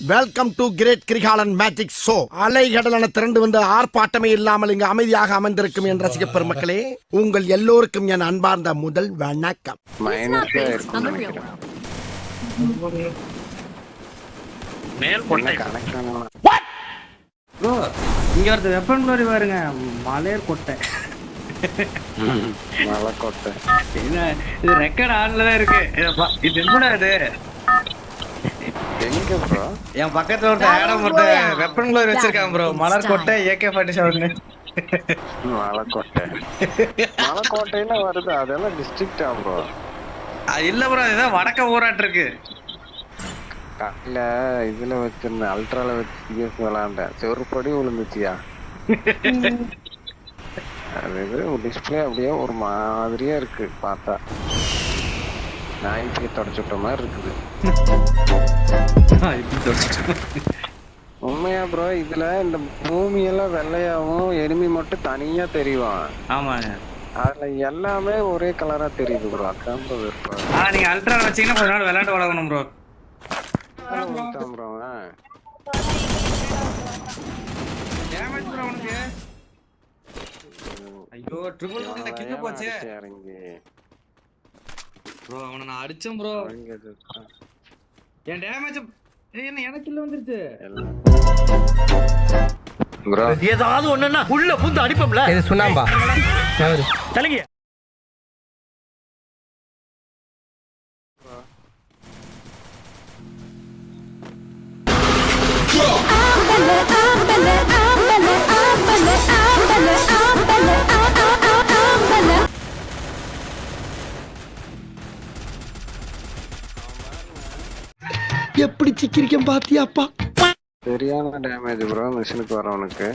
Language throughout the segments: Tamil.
Welcome to great Kirikalan magic show அலைகடலான திரண்டு வந்து ஆர்ப்பாட்டமே இல்லாமல் இங்கு அமைதியாக அமர்ந்திருக்கும் என் ரசிக பெருமக்களே உங்கள் எல்லோருக்கும் என் அன்பார்ந்த முதல் வணக்கம். மேல் என்ன கொட்டை. இங்க ஒருத்தர் வெப்பன் ப்ளோரி பாருங்க. மலையர் கொட்டை. மலைக்கோட்டை. என்ன இது ரெக்கார்ட் ஆன்ல தான் இருக்கு இத என்னடா இது? எங்க ப்ரோ என் பக்கத்துல ஒருத்தர் ஆடம் ஒருத்தர் வெப்பன் ப்ளோரி வச்சிருக்கான் ப்ரோ மலர் கொட்டை ஏகே ஃபார்ட்டி செவன் மலைக்கோட்டை மலைக்கோட்டையில வருது. அதெல்லாம் டிஸ்ட்ரிக்டா ப்ரோ இல்ல ப்ரோ இதுதான் வடக்க ஊராட்டு இருக்கு. இல்ல இதுல வச்சிருந்தேன். அல்ட்ரால வச்சு சிஎஸ் விளாண்டேன் செருப்படி விழுந்துச்சியா? அது டிஸ்பிளே அப்படியே ஒரு மாதிரியா இருக்கு. பார்த்தா. நாய்க்கு தொடச்சுட்ட மாதிரி இருக்குது. உண்மையா ப்ரோ இதுல இந்த பூமி எல்லாம் வெள்ளையாவும் எனிமி மட்டும் தனியா தெரியும் ஆமாங்க. அதுல எல்லாமே ஒரே கலரா தெரியுது ப்ரோ அதான் ப்ரோ விருப்பம். நீங்க அல்ட்ரா வச்சீங்கன்னா கொஞ்ச நாள் விளையாண்டு வளரணும் ப்ரோ ப்ரோ அவன். டேமேஜ் ப்ரோ உனக்கு. ஐயோ ட்ரிபிள் ஒன்ல அவன் போச்சே. இறங்கி ப்ரோ அவனை நான் அடிச்சேன் ப்ரோ. என் டேமேஜ் என்ன எனக்கு கில்லு வந்துருச்சு. ஏதாவது ஒண்ணுன்னா உள்ள புந்து அடிப்போம்ல. இது சுண்ணாம்பா. தலைங்க எப்படி சிக்கிரிக்கம் பாத்தியாப்பா சரியான டேமேஜ் ப்ரோ மிஷினுக்கு வரவனுக்கு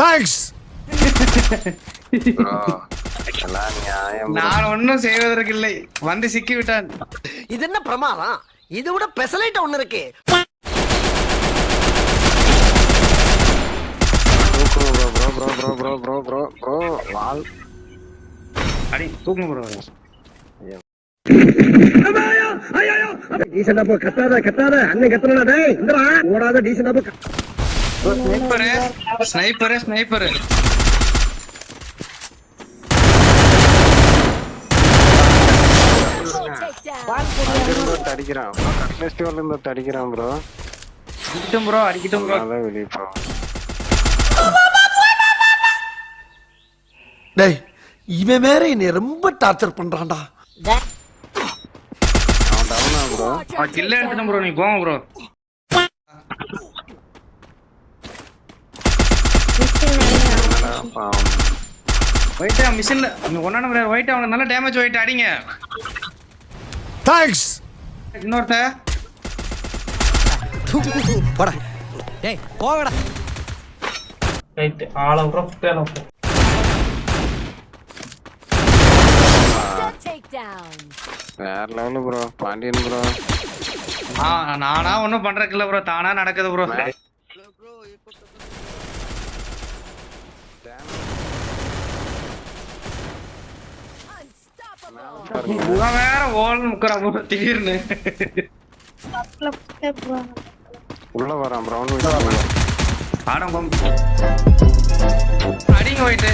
தேங்க்ஸ். நான் ஒன்னும் செய்வதற்கு இல்லை. வந்து சிக்கி விட்டான் இது என்ன பிரமாதம்? இது விட பெசலைட் ஒண்ணு இருக்கு. Bro bro bro bro bro bro வால். அடி தூக்குங்க ப்ரோ டீசெண்டா போ கத்தாத கத்தாத. அண்ணன் கத்தனா டேய் இந்தடா ஓடாத டீசெண்டா போ ஸ்னைப்பரு ஸ்னைப்பரு ஸ்னைப்பரு. அங்கிருந்து ஒருத்தன் அடிக்கிறான் ப்ரோ கட்லஸ்டிவர்ல இருந்து ஒருத்தன் அடிக்கிறான் ப்ரோ அடிக்கட்டும் ப்ரோ அடிக்கட்டும் ப்ரோ அதான் வெளியே ப்ரோ டேய் இவன் வேற என்னை ரொம்ப டார்ச்சர் பண்றான்டா. அவன் டவுனா ப்ரோ அவன் கில்ல எடுத்துட்டோம் ப்ரோ நீ போங்க ப்ரோ ஒயிட்டா மிஷின்ல ஒன்னா நம்பர் ஒயிட் அவனுக்கு நல்ல டேமேஜ் ஒயிட் அடிங்க. தேங்க்ஸ் இன்னொருத்த. போடா. டேய் போங்கடா. ரைட் ஆள விட்றோம் சுத்தேல takedown வேற லெவலு ப்ரோ பாண்டியன் ப்ரோ நானா ஒன்னும் பண்றதுக்கு இல்ல ப்ரோ தானா நடக்குது ப்ரோ வேற ஓல் முக்கறான் ப்ரோ திடீர்னு. உள்ள வரான் ப்ரௌன் வீட்டு ஆடம் பம் அடிங்க ஒயிட்டு